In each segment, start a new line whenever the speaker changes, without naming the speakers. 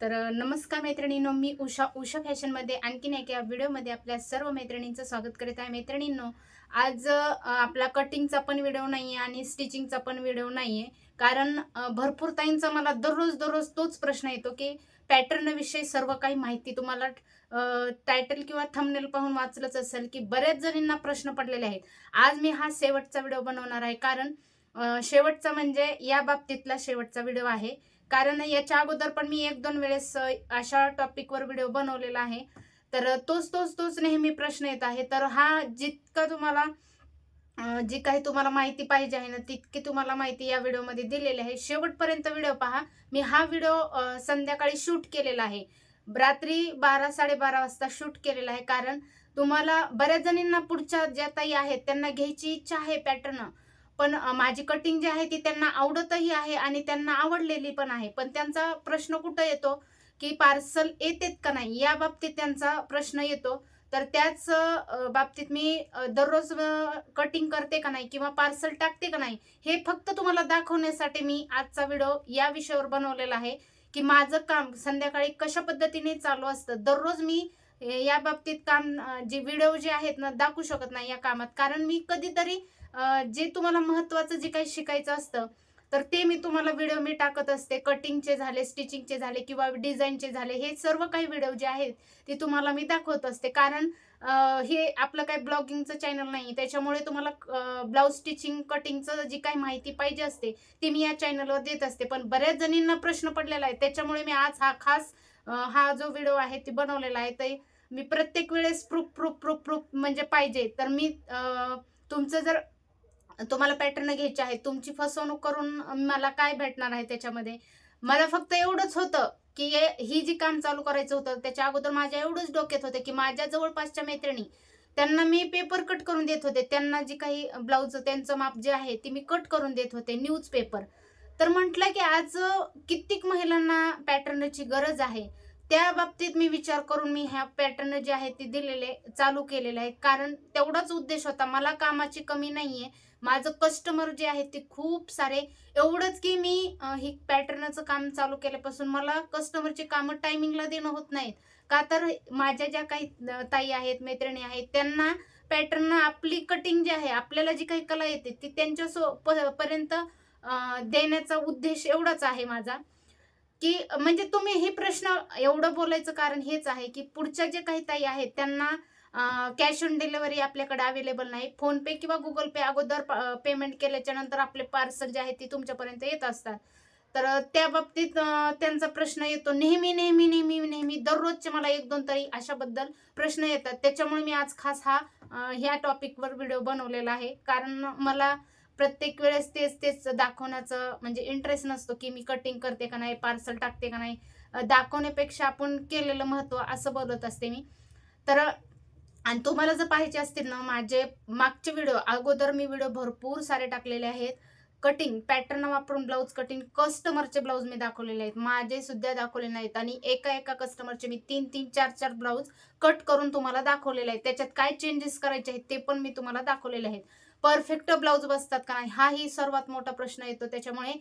तर नमस्कार मैत्रिणींनो मी उषा उषा फॅशनमध्ये आणखीन एका व्हिडिओमध्ये आपल्या सर्व मैत्रिणींचं स्वागत करीत आहे. मैत्रिणींनो आज आपला कटिंगचा पण व्हिडिओ नाही आहे आणि स्टिचिंगचा पण व्हिडिओ नाही आहे कारण भरपूर ताईंचा मला दररोज दररोज तोच प्रश्न येतो की पॅटर्नविषयी सर्व काही माहिती तुम्हाला टायटल किंवा थंबनेल पाहून वाचलंच असेल की बऱ्याच जणींना प्रश्न पडलेले आहेत. आज मी हा शेवटचा व्हिडिओ बनवणार आहे. कारण शेवटचा म्हणजे या बाबतीतला शेवटचा व्हिडिओ आहे. कारण याच्या अगोदर पण मी एक दोन वेळेस अशा टॉपिकवर व्हिडिओ बनवलेला आहे. तर तोच तोच तोच नेहमी प्रश्न येत आहे. तर हा जितका तुम्हाला जी काही तुम्हाला माहिती पाहिजे आहे ना तितकी तुम्हाला माहिती या व्हिडिओमध्ये दिलेली आहे. शेवटपर्यंत व्हिडिओ पहा. मी हा व्हिडिओ संध्याकाळी शूट केलेला आहे. रात्री बारा साडेबारा वाजता शूट केलेला आहे. कारण तुम्हाला बऱ्याच जणींना पुढच्या ज्या ताई आहेत त्यांना घ्यायची इच्छा आहे पॅटर्न पण माझी कटिंग जी आहे ती त्यांना आवडतही आहे आणि त्यांना आवडलेली पण आहे. पण त्यांचा प्रश्न कुठं येतो? की पार्सल येतेत का नाही? या बाबतीत त्यांचा प्रश्न येतो. तर त्याच बाबतीत मी दररोज कटिंग करते का नाही किंवा पार्सल टाकते का नाही हे फक्त तुम्हाला दाखवण्यासाठी मी आजचा व्हिडिओ या विषयावर बनवलेला आहे. की माझं काम संध्याकाळी कशा पद्धतीने चालू असतं? दररोज मी या बाबतीत काम जे व्हिडिओ जे आहेत ना दाखवू शकत नाही या कामात. कारण मी कधीतरी जे तुम्हाला महत्त्वाचं जे काही शिकायचं असतं तर ते मी तुम्हाला व्हिडिओ मी टाकत असते. कटिंगचे झाले स्टिचिंगचे झाले किंवा डिझाईनचे झाले हे सर्व काही व्हिडिओ जे आहेत ते तुम्हाला मी दाखवत असते. कारण हे आपलं काही ब्लॉगिंगचं चॅनल नाही त्याच्यामुळे तुम्हाला ब्लाऊज स्टिचिंग कटिंगचं जी काही माहिती पाहिजे असते ती मी या चॅनलवर देत असते. पण बऱ्याच जणींना प्रश्न पडलेला आहे त्याच्यामुळे मी आज हा खास हा जो व्हिडिओ आहे ती बनवलेला आहे. ते मी प्रत्येक वेळेस प्रूफ प्रूफ प्रूफ प्रूफ म्हणजे पाहिजे. तर मी तुमचं जर तुम्हाला पॅटर्न घ्यायचे आहे तुमची फसवणूक करून मला काय भेटणार आहे त्याच्यामध्ये? मला फक्त एवढंच होतं की ही जी काम चालू करायचं होतं त्याच्या अगोदर माझ्या एवढंच डोक्यात होतं की माझ्या जवळपासच्या मैत्रिणी त्यांना मी पेपर कट करून देत होते. त्यांना जी काही ब्लाऊज त्यांचं माप जे आहे ती मी कट करून देत होते न्यूज पेपर तर म्हटलं की आज कित्येक महिलांना पॅटर्नची गरज आहे. त्या बाबतीत मी विचार करून मी ह्या पॅटर्न जे आहे ते दिलेले चालू केलेले आहेत कारण तेवढाच उद्देश होता. मला कामाची कमी नाहीये. माझं कस्टमर जे आहेत ते खूप सारे. एवढंच की मी हे ही पॅटर्नचं काम चालू केल्यापासून मला कस्टमरचे कामं टायमिंगला देणं होत नाहीत. का तर माझ्या ज्या काही ताई आहेत मैत्रिणी आहेत त्यांना पॅटर्न आपली कटिंग जी आहे आपल्याला जी काही कला येते ती त्यांच्या सो प- पर्यंत देण्याचा उद्देश एवढाच आहे माझा. की म्हणजे तुम्ही हे प्रश्न एवढं बोलायचं कारण हेच आहे की पुढच्या जे काही ताई आहेत त्यांना कॅश ऑन डिलिव्हरी आपल्याकडे अवेलेबल नाही. फोन पे किंवा गुगल पे अगोदर पेमेंट केल्याच्यानंतर आपले पार्सल जे आहे ते तुमच्यापर्यंत येत असतात. तर त्या बाबतीत त्यांचा प्रश्न येतो. नेहमी नेहमी नेहमी नेहमी दररोजचे मला एक दोन तरी अशाबद्दल प्रश्न येतात. त्याच्यामुळे मी आज खास हा ह्या टॉपिकवर व्हिडिओ बनवलेला आहे. कारण मला प्रत्येक वेळेस तेच तेच दाखवण्याचं म्हणजे इंटरेस्ट नसतो की मी कटिंग करते का नाही पार्सल टाकते का नाही. दाखवण्यापेक्षा आपण केलेलं महत्त्व असं बोलत असते मी. तर आणि तुम्हाला जर पाहिजे असतील ना माझे मागचे व्हिडिओ अगोदर मी व्हिडिओ भरपूर सारे टाकलेले आहेत. कटिंग पॅटर्न वापरून ब्लाऊज कटिंग कस्टमरचे ब्लाऊज मी दाखवलेले आहेत. माझे सुद्धा दाखवले नाहीत आणि एका एका कस्टमरचे मी तीन तीन चार चार ब्लाऊज कट करून तुम्हाला दाखवलेले आहेत. त्याच्यात काय चेंजेस करायचे आहेत ते पण मी तुम्हाला दाखवलेले आहेत. परफेक्ट ब्लाऊज बसतात का नाही? हाही सर्वात मोठा प्रश्न येतो. त्याच्यामुळे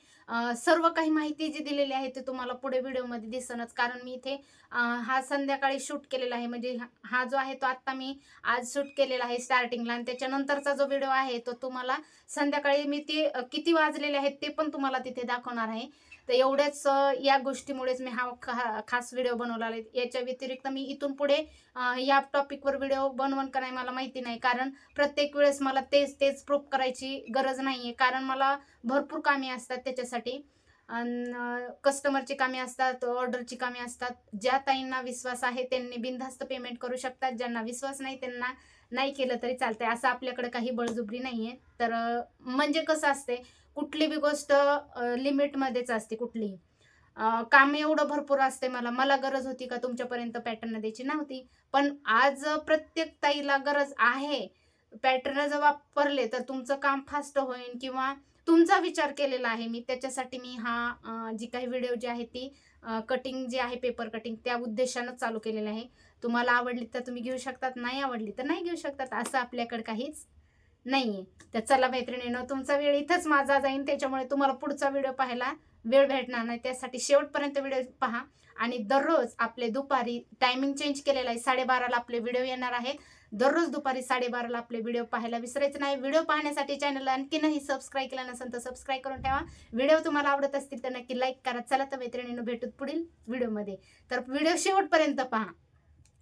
सर्व काही माहिती जी दिलेली आहे ते तुम्हाला पुढे व्हिडिओमध्ये दिसनच. कारण मी इथे हा संध्याकाळी शूट केलेला आहे. म्हणजे हा- जो आहे तो आत्ता मी आज शूट केलेला आहे स्टार्टिंगला. आणि त्याच्यानंतरचा जो व्हिडिओ आहे तो तुम्हाला संध्याकाळी मी ते किती वाजलेले आहेत ते पण तुम्हाला तिथे दाखवणार आहे. तर एवढ्याच या गोष्टीमुळेच मी हा खा- खास व्हिडिओ बनवला आहे याच्या व्यतिरिक्त मी इथून पुढे या टॉपिकवर व्हिडिओ बनवण का नाही मला माहिती नाही. कारण प्रत्येक वेळेस मला तेच तेच प्रूफ करायची गरज नाही आहे कारण मला भरपूर कामे असतात त्याच्यासाठी. कस्टमरची कामे असतात ऑर्डरची कामे असतात. ज्या ताईंना विश्वास आहे त्यांनी बिनधास्त पेमेंट करू शकतात. ज्यांना विश्वास नाही त्यांना नाही केलं तरी चालतंय. असं आपल्याकडे काही बळजुबरी नाही आहे तर म्हणजे कसं असते कुठली बी गोष्ट लिमिटमध्येच असते कुठलीही. काम एवढं भरपूर असते मला. मला गरज होती का तुमच्यापर्यंत पॅटर्न द्यायची नव्हती. पण आज प्रत्येक ताईला गरज आहे. पॅटर्न जर वापरले तर तुमचं काम फास्ट होईल किंवा तुमचा विचार केलेला आहे मी. त्याच्यासाठी मी हा जी काही व्हिडिओ जी आहे ती कटिंग जी आहे पेपर कटिंग त्या उद्देशानं चालू केलेलं आहे. तुम्हाला आवडली तर तुम्ही घेऊ शकतात. नाही आवडली तर नाही घेऊ शकतात. असं आपल्याकडे काहीच नाहीये. तर चला मैत्रिणीनं तुमचा वेळ इथंच माझा जाईन. त्याच्यामुळे तुम्हाला पुढचा व्हिडिओ पाहायला वेळ भेटणार नाही. त्यासाठी शेवटपर्यंत व्हिडिओ पहा. आणि दररोज आपले दुपारी टायमिंग चेंज केलेला आहे. साडेबाराला आपले व्हिडिओ येणार आहेत. दररोज दुपारी साडेबाराला आपले व्हिडिओ पाहायला विसरायचं नाही. व्हिडिओ पाहण्यासाठी चॅनलला आणखीनही सबस्क्राईब केलं नसेल तर सबस्क्राईब करून ठेवा. व्हिडिओ तुम्हाला आवडत असतील तर नक्की लाईक करा. चला तर मैत्रिणीनं भेटूत पुढील व्हिडिओमध्ये. तर व्हिडिओ शेवटपर्यंत पहा.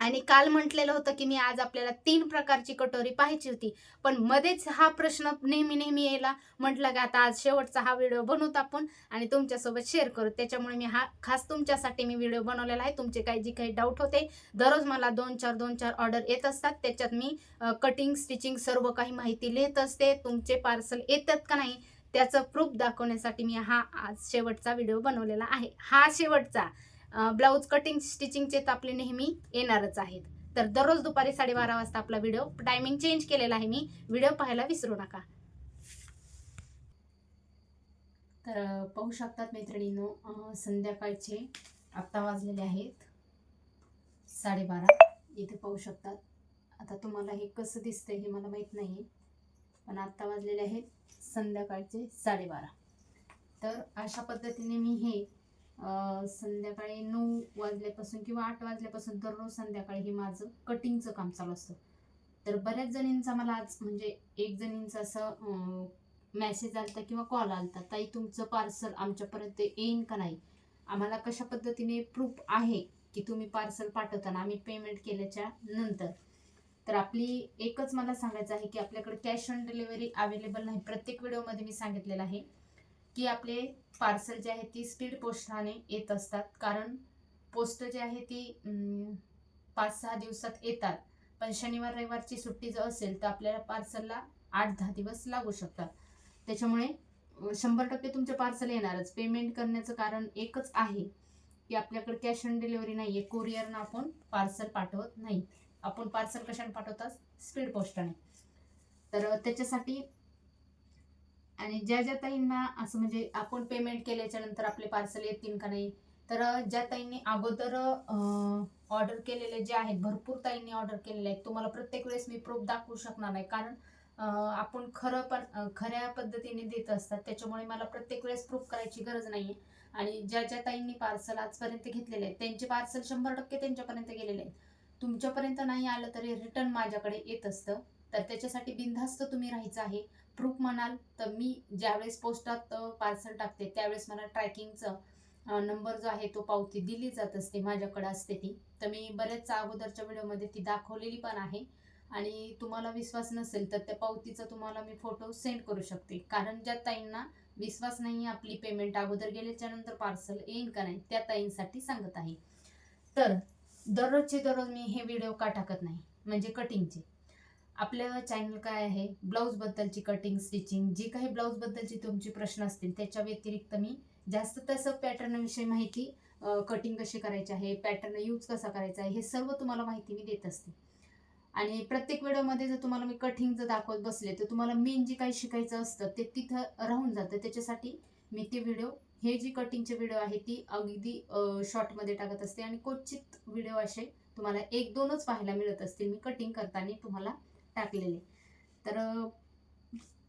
आणि काल म्हटलेलं होतं की मी आज आपल्याला तीन प्रकारची कटोरी पाहायची होती. पण मध्येच हा प्रश्न नेहमी नेहमी यायला म्हटलं की आता आज शेवटचा हा व्हिडिओ बनवतो आपण आणि तुमच्यासोबत शेअर करू. त्याच्यामुळे मी हा खास तुमच्यासाठी मी व्हिडिओ बनवलेला आहे. तुमचे काही जे काही डाऊट होते दररोज मला दोन चार दोन चार ऑर्डर येत असतात. त्याच्यात मी कटिंग स्टिचिंग सर्व काही माहिती लिहित असते. तुमचे पार्सल येतात का नाही त्याचं प्रूफ दाखवण्यासाठी मी हा आज शेवटचा व्हिडिओ बनवलेला आहे. हा शेवटचा. ब्लाऊज कटिंग स्टिचिंगचे तर आपले नेहमी येणारच आहेत. तर दररोज दुपारी साडेबारा वाजता आपला व्हिडिओ टायमिंग चेंज केलेला आहे मी. व्हिडिओ पाहायला विसरू नका. तर पाहू शकतात मैत्रिणींनो संध्याकाळचे आत्ता वाजलेले आहेत. साडेबारा. इथे पाहू शकतात. आता तुम्हाला हे कसं दिसतंय हे मला माहीत नाही. पण आत्ता वाजलेले आहेत संध्याकाळचे साडेबारा. तर अशा पद्धतीने मी हे संध्याकाळी नऊ वाजल्यापासून किंवा आठ वाजल्यापासून दररोज संध्याकाळी हे माझं कटिंगचं काम चालू असतं. तर बऱ्याच जणींचा मला आज म्हणजे एक जणींचा असं मॅसेज आलता किंवा कॉल आलता ताई तुमचं पार्सल आमच्यापर्यंत येईन का नाही? आम्हाला कशा पद्धतीने प्रूफ आहे की तुम्ही पार्सल पाठवताना आम्ही पेमेंट केल्याच्यानंतर? तर आपली एकच मला सांगायचं आहे की आपल्याकडे कॅश ऑन डिलिव्हरी अवेलेबल नाही. प्रत्येक व्हिडिओमध्ये मी सांगितलेलं आहे. की आपले पार्सल जे आहे ती स्पीड पोस्टाने येत असतात. कारण पोस्ट जे आहे ती पाच सहा दिवसात येतात. पण शनिवार रविवारची सुट्टी जर असेल तर आपल्याला पार्सलला आठ दहा दिवस लागू शकतात. त्याच्यामुळे शंभर टक्के तुमचे पार्सल येणारच. पेमेंट करण्याचं कारण एकच आहे की आपल्याकडे कॅश ऑन डिलिव्हरी नाही आहे कुरिअरनं आपण पार्सल पाठवत नाही. आपण पार्सल कशाने पाठवतात? स्पीड पोस्टाने तर त्याच्यासाठी आणि ज्या ज्या ताईंना असं म्हणजे आपण पेमेंट केल्याच्यानंतर आपले पार्सल येतील का नाही तर ज्या ताईंनी अगोदर ऑर्डर केलेले जे आहेत भरपूर ताईंनी ऑर्डर केलेले आहेत तुम्हाला प्रत्येक वेळेस मी प्रूफ दाखवू शकणार नाही. कारण आपण खरं पण खऱ्या पद्धतीने देत असतात त्याच्यामुळे मला प्रत्येक वेळेस प्रूफ करायची गरज नाही आहे आणि ज्या ज्या ताईंनी पार्सल आजपर्यंत घेतलेले आहेत त्यांचे पार्सल शंभर टक्के त्यांच्यापर्यंत गेलेले आहेत. तुमच्यापर्यंत नाही आलं तरी रिटर्न माझ्याकडे येत असतं. तर त्याच्यासाठी बिनधास्त तुम्ही राहायचं आहे. प्रूफ म्हणाल तर मी ज्यावेळेस पोस्टात पार्सल टाकते त्यावेळेस मला ट्रॅकिंगचं नंबर जो आहे तो पावती दिली जात असते माझ्याकडे असते ती. तर मी बऱ्याच अगोदरच्या व्हिडिओमध्ये ती दाखवलेली पण आहे. आणि तुम्हाला विश्वास नसेल तर त्या पावतीचा तुम्हाला मी फोटो सेंड करू शकते. कारण ज्या ताईंना विश्वास नाही आपली पेमेंट अगोदर गेल्याच्यानंतर पार्सल येईल का नाही त्या ताईंसाठी सांगत आहे. तर दररोजचे दररोज मी हे व्हिडिओ का टाकत नाही? म्हणजे कटिंगचे आपलं चॅनल काय आहे? ब्लाऊजबद्दलची कटिंग स्टिचिंग जी काही ब्लाऊजबद्दलची तुमची प्रश्न असतील त्याच्या व्यतिरिक्त मी जास्त तसं पॅटर्नविषयी माहिती कटिंग कशी करायची आहे पॅटर्न यूज कसा करायचा आहे हे सर्व तुम्हाला माहिती मी देत असते. आणि प्रत्येक व्हिडिओमध्ये जर तुम्हाला मी कटिंग जर दाखवत बसले तर तुम्हाला मेन जे काही शिकायचं असतं ते तिथं राहून जातं. त्याच्यासाठी मी ते व्हिडिओ हे जी कटिंगचे व्हिडिओ आहे ती अगदी शॉर्टमध्ये टाकत असते. आणि क्वचित व्हिडिओ असे तुम्हाला एक दोनच पाहायला मिळत असतील. मी कटिंग करताना तुम्हाला टाकलेले. तर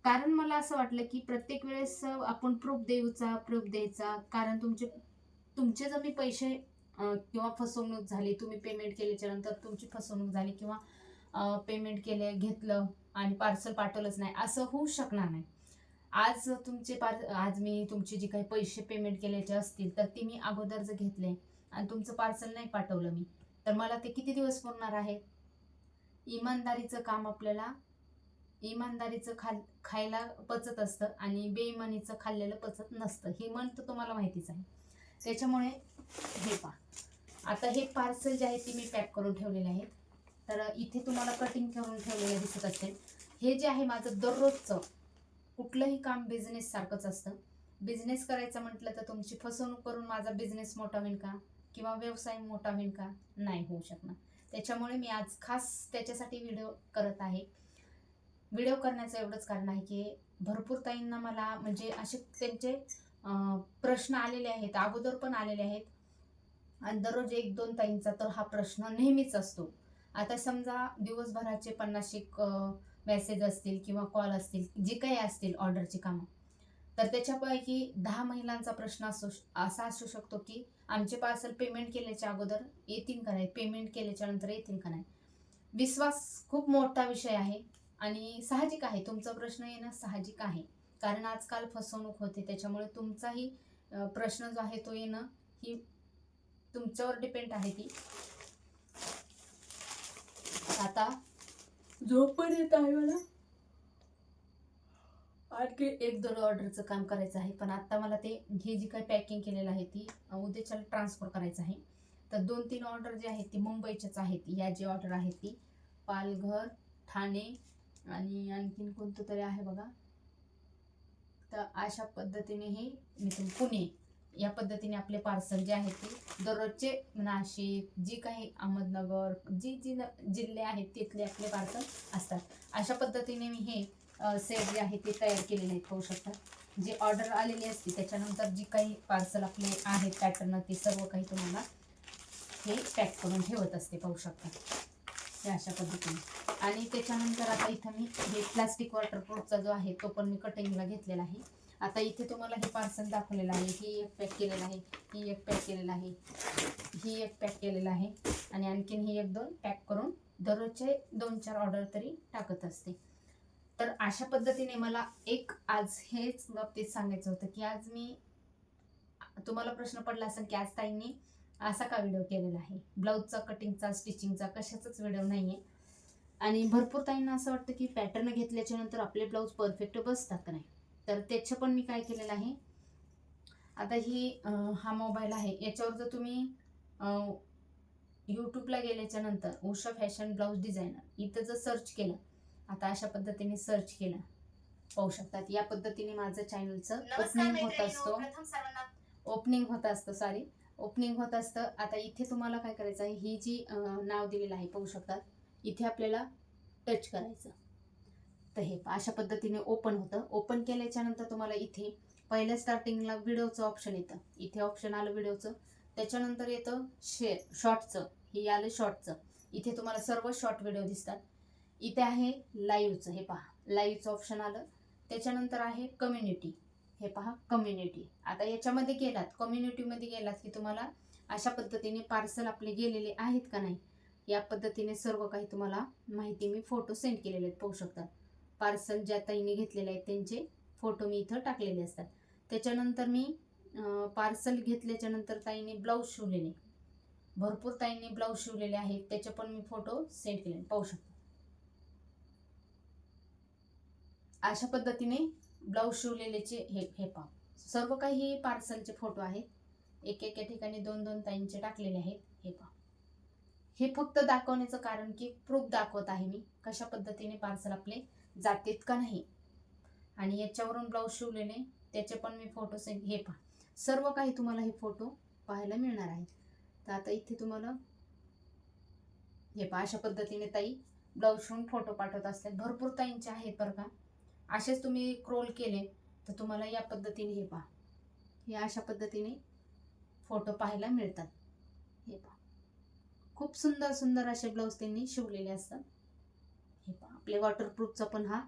कारण मला असं वाटलं की प्रत्येक वेळेस आपण प्रूफ देऊचा प्रूफ द्यायचा. कारण तुमचे तुमचे जर मी पैसे किंवा फसवणूक झाली तुम्ही पेमेंट केल्याच्यानंतर तुमची फसवणूक झाली किंवा पेमेंट केले घेतलं आणि पार्सल पाठवलंच नाही असं होऊ शकणार नाही. आज तुमचे पार आज मी तुमचे जे काही पैसे पेमेंट केल्याचे असतील तर ते मी अगोदर जर घेतले आणि तुमचं पार्सल नाही पाठवलं मी तर मला ते किती दिवस पुरणार आहे? इमानदारीचं काम आपल्याला इमानदारीचं खा खायला पचत असतं आणि बेईमानीचं खाल्लेलं पचत नसतं. हे म्हण तर तुम्हाला माहितीच आहे. त्याच्यामुळे हे पा आता हे पार्सल जे आहे ते मी पॅक करून ठेवलेले आहेत. तर इथे तुम्हाला कटिंग करून ठेवलेलं दिसत असेल. हे जे आहे माझं दररोजचं कुठलंही काम बिझनेस सारखंच असतं. बिझनेस करायचं म्हटलं तर तुमची फसवणूक करून माझा बिझनेस मोठा होईल का? किंवा व्यवसाय मोठा होईल का? नाही होऊ शकणार. त्याच्यामुळे मी आज खास त्याच्यासाठी व्हिडिओ करत आहे. व्हिडिओ करण्याचं एवढंच कारण आहे की भरपूर ताईंना मला म्हणजे असे त्यांचे प्रश्न आलेले आहेत अगोदर पण आलेले आहेत. आणि दररोज एक दोन ताईंचा तर हा प्रश्न नेहमीच असतो. आता समजा दिवसभराचे पन्नास मेसेज असतील किंवा कॉल असतील जे काही असतील ऑर्डरची कामं तर त्याच्यापैकी दहा महिलांचा प्रश्न असू असा असू शकतो की आमचे पार्सल पेमेंट केल्याच्या अगोदर येतील का नाही? पेमेंट केल्याच्यानंतर येतील का नाही? विश्वास खूप मोठा विषय आहे आणि साहजिक आहे. तुमचा प्रश्न येणं साहजिक आहे. कारण आजकाल फसवणूक होते. त्याच्यामुळे तुमचाही प्रश्न जो आहे तो येणं ही तुमच्यावर डिपेंड आहे ती आता झोप पण येत आहे मला. आणखी एक दोन ऑर्डरचं काम करायचं आहे पण आत्ता मला ते हे जी काही पॅकिंग केलेलं आहे ती उद्याच्याला ट्रान्सफर करायचं आहे. तर दोन तीन ऑर्डर जे आहेत ती मुंबईच्याच आहेत या जी ऑर्डर आहे ती पालघर ठाणे आणि आणखीन कोणतं तरी आहे बघा. तर अशा पद्धतीने हे मी तुम पुणे या पद्धतीने आपले पार्सल जे आहेत ते दररोजचे नाशिक जी काही अहमदनगर जी जी जिल्हे आहेत तिथले आपले पार्सल असतात. अशा पद्धतीने मी हे सेट जे आहे ते तयार केलेले आहेत पाहू शकता. जे ऑर्डर आलेली असते त्याच्यानंतर जी काही पार्सल आपले आहेत पॅटर्न ते सर्व काही तुम्हाला हे पॅक करून ठेवत असते पाहू शकता. हे अशा पद्धतीने. आणि त्याच्यानंतर आता इथं मी हे प्लास्टिक वॉटरप्रूफचा जो आहे तो पण मी कटिंगला घेतलेला आहे. आता इथे तुम्हाला हे पार्सल दाखवलेलं आहे ही एक पॅक केलेलं आहे ही एक पॅक केलेलं आहे ही एक पॅक केलेलं आहे. आणि आणखीन ही एक दोन पॅक करून दररोजचे दोन चार ऑर्डर तरी टाकत असते. तर अशा पद्धतीने मला एक आज हेच बाबतीत सांगायचं होतं की आज मी तुम्हाला प्रश्न पडला असेल की आज ताईंनी असा का व्हिडिओ केलेला आहे? ब्लाऊजचा कटिंगचा स्टिचिंगचा कशाचाच व्हिडिओ नाही आहे आणि भरपूर ताईंना असं वाटतं की पॅटर्न घेतल्याच्या नंतर आपले ब्लाऊज परफेक्ट बसतात का नाही? तर त्याचं पण मी काय केलेलं आहे आता ही हा मोबाईल आहे. याच्यावर जर तुम्ही यूट्यूबला गेल्याच्यानंतर उषा फॅशन ब्लाऊज डिझायनर इथं जर सर्च केलं आता अशा पद्धतीने सर्च केलं. पाहू शकतात. या पद्धतीने माझं चॅनलचं ओपनिंग होत असतो. ओपनिंग होत असतं सॉरी ओपनिंग होत असतं. आता इथे तुम्हाला काय करायचं आहे? ही जी नाव दिलेलं आहे पाहू शकतात. इथे आपल्याला टच करायचं. तर हे अशा पद्धतीने ओपन होतं. ओपन केल्याच्यानंतर तुम्हाला इथे पहिल्या स्टार्टिंगला व्हिडिओचं ऑप्शन येतं. इथे ऑप्शन आलं व्हिडिओचं त्याच्यानंतर येतं शे शॉर्टचं हे आलं शॉर्टचं इथे तुम्हाला सर्व शॉर्ट व्हिडिओ दिसतात. इथे आहे लाईव्हचं हे पहा. लाईव्हचं ऑप्शन आलं. त्याच्यानंतर आहे कम्युनिटी हे पहा कम्युनिटी आता याच्यामध्ये गेलात कम्युनिटीमध्ये गेलात की तुम्हाला अशा पद्धतीने पार्सल आपले गेलेले आहेत का नाही? या पद्धतीने सर्व काही तुम्हाला माहिती मी फोटो सेंड केलेले आहेत पाहू शकतात पार्सल ज्या ताईने घेतलेले आहेत त्यांचे फोटो मी इथं टाकलेले असतात. त्याच्यानंतर मी पार्सल घेतल्याच्यानंतर ताईने ब्लाऊज शिवलेले. भरपूर ताईंनी ब्लाऊज शिवलेले आहेत त्याचे पण मी फोटो सेंड केले पाहू शकता. अशा पद्धतीने ब्लाऊज शिवलेलेचे हे हे पहा. सर्व काही पार्सलचे फोटो आहेत. एक एका ठिकाणी दोन दोन ताईंचे टाकलेले आहेत. हे पहा. हे फक्त दाखवण्याचं कारण की प्रूफ दाखवत आहे मी कशा पद्धतीने पार्सल आपले जातेत का नाही. आणि याच्यावरून ब्लाऊज शिवलेले त्याचे पण मी फोटो से हे पहा. सर्व काही तुम्हाला हे फोटो पाहायला मिळणार आहेत. तर आता इथे तुम्हाला हे पहा अशा पद्धतीने ताई ब्लाऊज शिवून फोटो पाठवत असतात. भरपूर ताईंचे आहेत बरं का. असेच तुम्ही क्रोल केले तर तुम्हाला या पद्धतीने हे पहा. हे अशा पद्धतीने फोटो पाहायला मिळतात. हे पहा. खूप सुंदर सुंदर असे ब्लाऊज त्यांनी शिवलेले असतात. हे पहा. आपले वॉटरप्रूफचा पण हा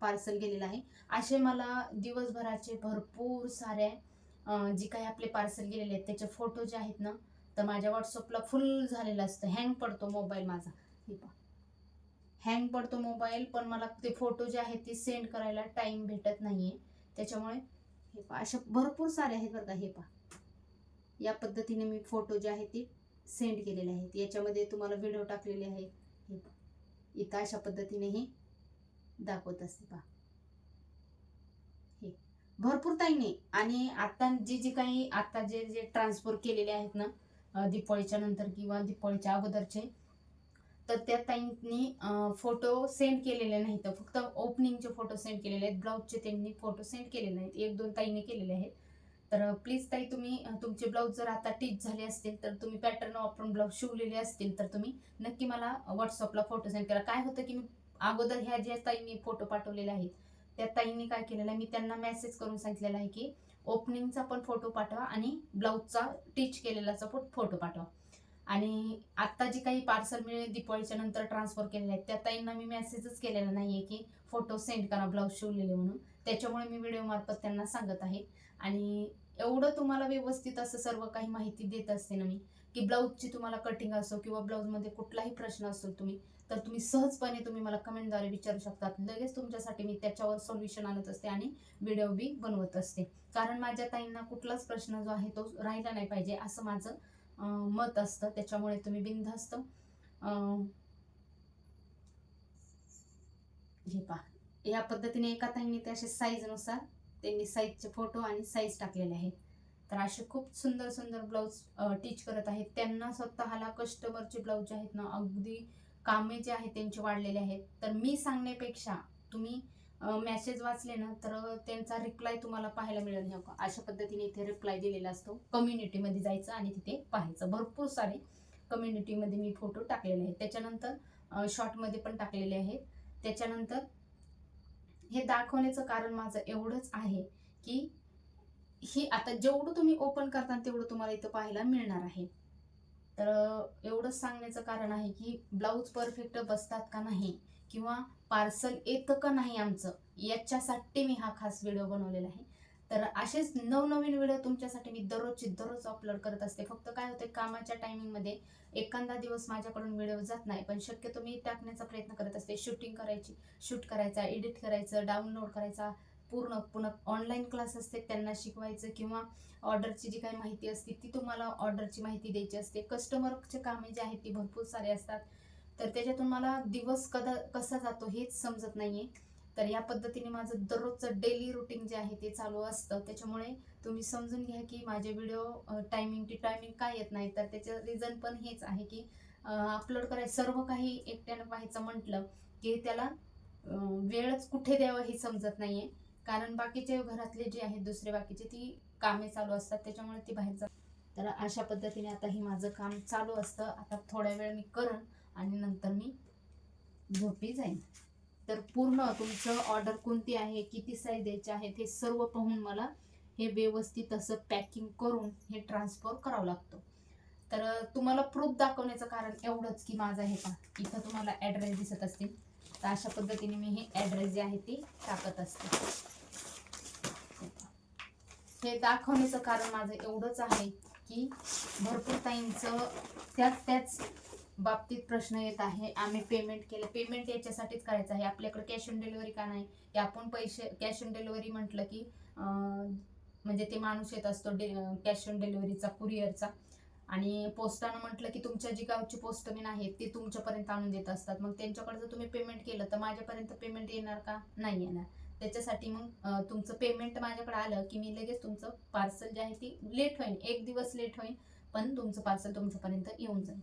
पार्सल गेलेला आहे. असे मला दिवसभराचे भरपूर साऱ्या जी काही आपले पार्सल गेलेले आहेत त्याचे फोटो जे आहेत ना तर माझ्या व्हॉट्सअपला फुल झालेलं असतं. हँग पडतो मोबाईल माझा. हे पहा. हँग पडतो मोबाईल पण मला ते फोटो जे आहेत ते सेंड करायला टाईम भेटत नाही आहे त्याच्यामुळे हे पहा अशा भरपूर सारे आहेत बरं का हे पहा. या पद्धतीने मी फोटो जे आहेत ते सेंड केलेले आहेत. याच्यामध्ये तुम्हाला व्हिडिओ टाकलेले आहेत. हे पहा. इथं अशा पद्धतीने हे दाखवत असते पहा. हे. भरपूर ताईने. आणि आत्ता जे जे काही आत्ता जे जे ट्रान्सफर केलेले आहेत ना दिपाळीच्या नंतर किंवा दिपाळीच्या अगोदरचे तर त्या ताईंनी फोटो सेंड केलेले नाहीत. तर फक्त ओपनिंगचे फोटो सेंड केलेले आहेत ब्लाऊजचे त्यांनी फोटो सेंड केलेले नाहीत. एक दोन ताईंनी केलेले आहेत. तर प्लीज ताई तुम्ही तुमचे ब्लाऊज जर आता टीच झाले असतील तर तुम्ही पॅटर्न वापरून ब्लाऊज शिवलेले असतील तर तुम्ही नक्की मला व्हॉट्सअपला फोटो सेंड करा. काय होतं की मी अगोदर ह्या ज्या ताईंनी फोटो पाठवलेले आहेत त्या ताईंनी काय केलेलं आहे मी त्यांना मेसेज करून सांगितलेलं आहे की ओपनिंगचा पण फोटो पाठवा आणि ब्लाऊजचा टीच केलेलाचा फोटो पाठवा. आणि आत्ता जी काही पार्सल मी दिपाळीच्या नंतर ट्रान्सफर केलेले आहेत त्या ताईंना मी मेसेजच केलेला नाही आहे की फोटो सेंड करा ब्लाऊज शिवलेले म्हणून. त्याच्यामुळे मी व्हिडिओ मार्फत त्यांना सांगत आहे. आणि एवढं तुम्हाला व्यवस्थित असं सर्व काही माहिती देत असते ना मी की ब्लाऊजची तुम्हाला कटिंग असो किंवा ब्लाऊजमध्ये कुठलाही प्रश्न असो तुम्ही तर तुम्ही सहजपणे तुम्ही मला कमेंटद्वारे विचारू शकतात. लगेच तुमच्यासाठी मी त्याच्यावर सोल्युशन आणत असते आणि व्हिडिओ बी बनवत असते. कारण माझ्या ताईंना कुठलाच प्रश्न जो आहे तो राहिला नाही पाहिजे असं माझं मत असतं त्याच्यामुळे तुम्ही बिनधास्त हे पहा. या पद्धतीने एका ताईंनी ते असे साईजनुसार त्यांनी साईजचे फोटो आणि साईज टाकलेले आहेत. तर असे खूप सुंदर सुंदर ब्लाऊज टीच करत आहेत. त्यांना स्वतःला कस्टमरचे ब्लाऊज जे आहेत ना अगदी कामे जे आहेत त्यांचे वाढलेले आहेत. तर मी सांगण्यापेक्षा तुम्ही मेसेज वाचले ना तर त्यांचा रिप्लाय तुम्हाला पाहायला मिळेल नाही अशा पद्धतीने इथे रिप्लाय दिलेला असतो. कम्युनिटीमध्ये जायचं आणि तिथे पाहायचं. भरपूर सारे कम्युनिटीमध्ये मी फोटो टाकलेले आहेत. त्याच्यानंतर शॉर्टमध्ये पण टाकलेले आहेत. त्याच्यानंतर हे दाखवण्याचं कारण माझं एवढंच आहे की ही आता जेवढं तुम्ही ओपन करता तेवढं तुम्हाला इथं पाहायला मिळणार आहे. तर एवढंच सांगण्याचं कारण आहे की ब्लाऊज परफेक्ट बसतात का नाही? किंवा पार्सल येतं का नाही आमचं? याच्यासाठी मी हा खास व्हिडिओ बनवलेला आहे. तर असेच नवनवीन व्हिडिओ तुमच्यासाठी मी दररोजची दररोज अपलोड करत असते. फक्त काय होते कामाच्या टायमिंगमध्ये एखादा दिवस माझ्याकडून व्हिडिओ जात नाही पण शक्यतो मी टाकण्याचा प्रयत्न करत असते. शूटिंग करायची शूट करायचा एडिट करायचं डाउनलोड करायचा. पूर्ण पुन्हा ऑनलाईन क्लास असते त्यांना शिकवायचं किंवा ऑर्डरची जी काही माहिती असते ती तुम्हाला ऑर्डरची माहिती द्यायची असते. कस्टमरचे कामे जे आहेत ती भरपूर सारे असतात. तर त्याच्यातून मला दिवस कदा कसा जातो हेच समजत नाहीये. तर या पद्धतीने माझं दररोजचं डेली रुटीन जे आहे ते चालू असतं. त्याच्यामुळे तुम्ही समजून घ्या की माझे व्हिडिओ टायमिंग टी टायमिंग काय येत नाही. तर त्याचं रिझन पण हेच आहे की अपलोड करायचं सर्व काही एकट्यानं पाहायचं म्हटलं की त्याला वेळच कुठे द्यावं हे समजत नाहीये. कारण बाकीचे घरातले जे आहेत दुसरे बाकीचे ती कामे चालू असतात. त्याच्यामुळे ती बाहेर जात तर अशा पद्धतीने आता हे माझं काम चालू असतं. आता थोड्या वेळ मी करन आणि नंतर मी झोपी जाईन. तर पूर्ण तुमचं ऑर्डर कोणती आहे किती साईज द्यायचे आहेत हे सर्व पाहून मला हे व्यवस्थित असं पॅकिंग करून हे ट्रान्सफर करावं लागतं. तर तुम्हाला प्रूफ दाखवण्याचं कारण एवढंच की माझं हे पहा इथं तुम्हाला ॲड्रेस दिसत असतील. तर अशा पद्धतीने मी हे ॲड्रेस जे आहे ते टाकत असते. हे दाखवण्याचं कारण माझं एवढंच आहे की भरपूर ताईंचं त्याच त्याच बाबतीत प्रश्न येत आहे आम्ही पेमेंट केलं. पेमेंट याच्यासाठीच करायचं आहे. आपल्याकडे कॅश ऑन डिलिव्हरी का नाही? की आपण पैसे कॅश ऑन डिलिव्हरी म्हटलं की म्हणजे ते माणूस येत असतो डे कॅश ऑन डिलिव्हरीचा कुरिअरचा आणि पोस्टानं म्हटलं की तुमच्या जी गावची पोस्टमॅन आहेत ते तुमच्यापर्यंत आणून देत असतात. मग त्यांच्याकडे जर तुम्ही पेमेंट केलं तर माझ्यापर्यंत पेमेंट येणार का? नाही येणार. त्याच्यासाठी मग तुमचं पेमेंट माझ्याकडे आलं की मी लगेच तुमचं पार्सल जे आहे ती लेट होईल एक दिवस लेट होईल पण तुमचं पार्सल तुमच्यापर्यंत येऊन जाईल.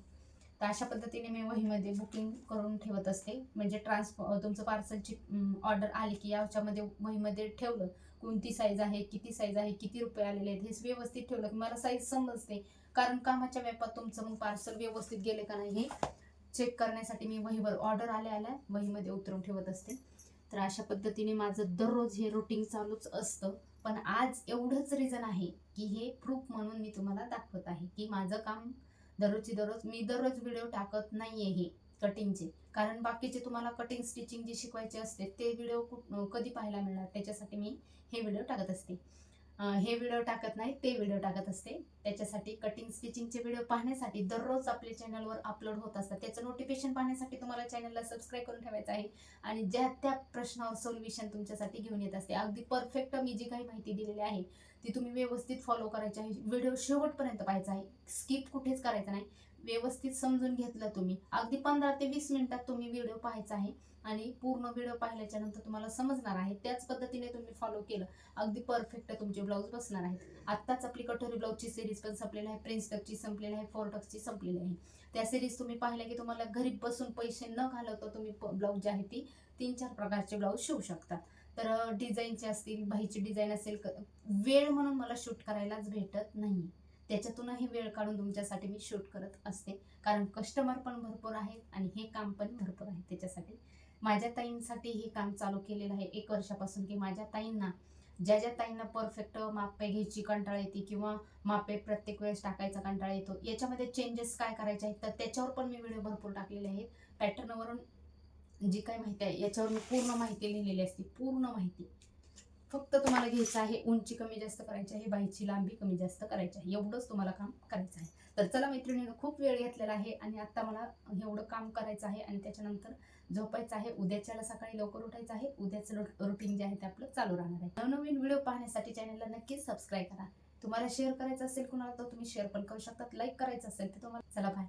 तर अशा पद्धतीने मी वहीमध्ये बुकिंग करून ठेवत असते. म्हणजे ट्रान्सफर तुमचं पार्सलची ऑर्डर आली की याच्यामध्ये वहीमध्ये ठेवलं कोणती साईज आहे किती साईज आहे किती रुपये आलेले आहेत हे व्यवस्थित ठेवलं की मला साईज समजते. कारण कामाच्या व्यापात तुमचं मग पार्सल व्यवस्थित गेले का नाही हे चेक करण्यासाठी मी वहीवर ऑर्डर आल्या आल्या वहीमध्ये उतरून ठेवत असते. तर अशा पद्धतीने माझं दररोज हे रुटीन चालूच असतं. पण आज एवढंच रिझन आहे की हे प्रूफ म्हणून मी तुम्हाला दाखवत आहे की माझं काम दररोजची दररोज मी दररोज व्हिडिओ टाकत नाहीये हे कटिंगचे कारण बाकीचे तुम्हाला कटिंग स्टिचिंग जे शिकवायचे असते ते व्हिडिओ कधी पाहायला मिळणार? त्याच्यासाठी मी हे व्हिडिओ टाकत असते. हे व्हिडिओ टाकत नाही ते व्हिडिओ टाकत असते. त्याच्यासाठी कटिंग स्टिचिंगचे व्हिडिओ पाहण्यासाठी दररोज आपले चॅनलवर अपलोड होत असतात. त्याचं नोटिफिकेशन पाहण्यासाठी तुम्हाला चॅनलला सबस्क्राईब करून ठेवायचं आहे. आणि ज्या त्या प्रश्नावर सोल्युशन तुमच्यासाठी घेऊन येत असते. अगदी परफेक्ट मी जी काही माहिती दिलेली आहे ती तुम्ही व्यवस्थित फॉलो करायची आहे. व्हिडिओ शेवटपर्यंत पाहायचा आहे. स्किप कुठेच करायचं नाही. व्यवस्थित समजून घेतलं तुम्ही. अगदी पंधरा ते वीस मिनिटात तुम्ही व्हिडिओ पाहायचा आहे. आणि पूर्ण व्हिडिओ पाहिल्याच्या नंतर तुम्हाला समजणार आहे. त्याच पद्धतीने तुम्ही फॉलो केलं. अगदी परफेक्ट तुमचे ब्लाऊज बसणार आहेत. आत्ताच आपली कठोरी ब्लाऊजची सिरीज पण संपलेली आहे. प्रिन्स टकची संपलेली आहे. फोर टक्सची संपलेली आहे. त्या सिरीज तुम्ही पाहिल्या की तुम्हाला घरी बसून पैसे न घालवता तुम्ही ब्लाऊज जे आहे ती तीन चार प्रकारचे ब्लाऊज शिवू शकता. तर डिझाईनचे असतील बाईची डिझाईन असेल क- वेळ म्हणून मला शूट करायलाच भेटत नाही. त्याच्यातूनही वेळ काढून तुमच्यासाठी मी शूट करत असते. कारण कस्टमर पण भरपूर आहेत आणि हे काम पण भरपूर आहे त्याच्यासाठी. माझ्या ताईंसाठी हे काम चालू केलेलं आहे एक वर्षापासून की माझ्या ताईंना ज्या ज्या ताईंना परफेक्ट मापे घ्यायची कंटाळा येते किंवा मापे प्रत्येक वेळेस टाकायचा कंटाळा येतो याच्यामध्ये चेंजेस काय करायचे आहेत? तर त्याच्यावर पण मी व्हिडिओ भरपूर टाकलेले आहेत. पॅटर्नवरून जी काय माहिती आहे याच्यावर मी पूर्ण माहिती लिहिलेली असते पूर्ण माहिती. फक्त तुम्हाला घ्यायचं आहे उंची कमी जास्त करायची आहे बाईची लांबी कमी जास्त करायची आहे एवढंच तुम्हाला काम करायचं आहे. तर चला मैत्रिणीनं खूप वेळ घेतलेला आहे आणि आता मला एवढं काम करायचं आहे आणि त्याच्यानंतर झोपायचं आहे. उद्याच्याला सकाळी लवकर उठायचं आहे. उद्याचं रुटीन जे आहे ते आपलं चालू राहणार आहे. नवनवीन व्हिडिओ पाहण्यासाठी चॅनलला नक्कीच सबस्क्राईब करा. तुम्हाला शेअर करायचं असेल कुणाला तर तुम्ही शेअर पण करू शकतात. लाईक करायचं असेल तर तुम्हाला चला बाय